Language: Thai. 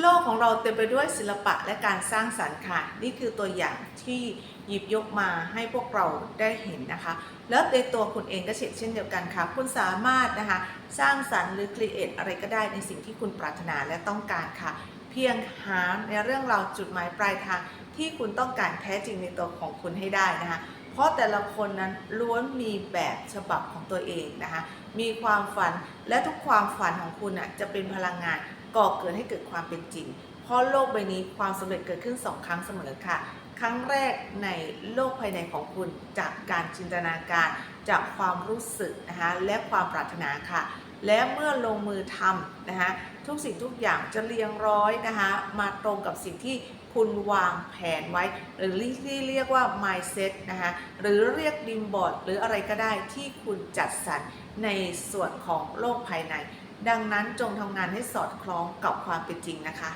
โลกของเราเต็มไปด้วยศิลปะและการสร้างสรรค์ค่ะ นี่คือตัวอย่างที่หยิบยกมาให้พวกเราได้เห็นนะคะ แล้วในตัวคุณเองก็เช่นเดียวกันค่ะ คุณสามารถนะคะ สร้างสรรค์หรือครีเอทอะไรก็ได้ในสิ่งที่คุณปรารถนาและต้องการค่ะ เพียงหาในเรื่องราวจุดหมายปลายทางที่คุณต้องการแท้จริงในตัวของคุณให้ได้นะคะ เพราะแต่ละคนนั้นล้วนมีแบบฉบับของตัวเองนะคะ มีความฝันและทุกความฝันของคุณอะจะเป็นพลังงาน ก่อเกิดให้เกิดความเป็นจริง เพราะโลกใบนี้ความสำเร็จเกิดขึ้นสองครั้งเสมอค่ะ ครั้งแรกในโลกภายในของคุณจากการจินตนาการ จากความรู้สึกนะคะและความปรารถนาค่ะ และเมื่อลงมือทำนะคะทุกสิ่งทุกอย่างจะเรียงร้อยนะคะมาตรงกับสิ่งที่คุณวางแผนไว้ หรือที่เรียกว่า mindset นะคะหรือเรียกดิมบอร์ดหรืออะไรก็ได้ที่คุณจัดสรรในส่วนของโลกภายใน ดังนั้นจงทำงานให้สอดคล้องกับความเป็นจริงนะคะ